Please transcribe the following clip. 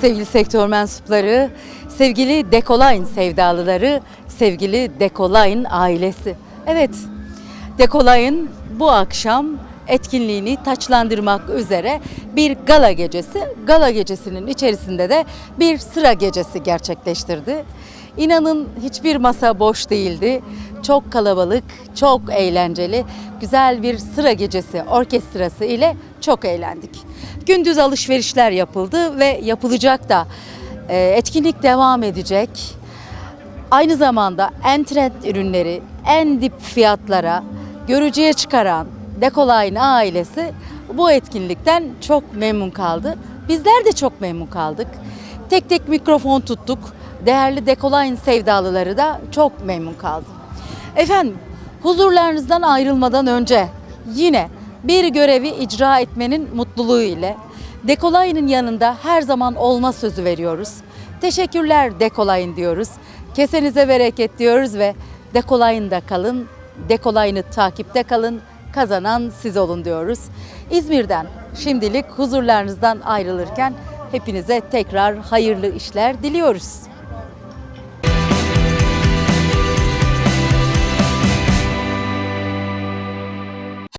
sevgili sektör mensupları, sevgili Dekolayın sevdalıları, sevgili Dekolayın ailesi. Evet, Dekolay'ın bu akşam etkinliğini taçlandırmak üzere bir gala gecesi, gala gecesinin içerisinde de bir sıra gecesi gerçekleştirdi. İnanın hiçbir masa boş değildi. Çok kalabalık, çok eğlenceli, güzel bir sıra gecesi orkestrası ile çok eğlendik. Gündüz alışverişler yapıldı ve yapılacak da Ee, etkinlik devam edecek. Aynı zamanda en trend ürünleri en dip fiyatlara görücüye çıkaran Dekolay'ın ailesi bu etkinlikten çok memnun kaldı. Bizler de çok memnun kaldık. Tek tek mikrofon tuttuk. Değerli Dekolay'ın sevdalıları da çok memnun kaldı. Efendim huzurlarınızdan ayrılmadan önce yine bir görevi icra etmenin mutluluğu ile Dekolay'ın yanında her zaman olma sözü veriyoruz. Teşekkürler Dekolay'ın diyoruz. Kesenize bereket diyoruz ve Dekolay'ında kalın, Dekolay'ını takipte kalın, kazanan siz olun diyoruz. İzmir'den şimdilik huzurlarınızdan ayrılırken hepinize tekrar hayırlı işler diliyoruz.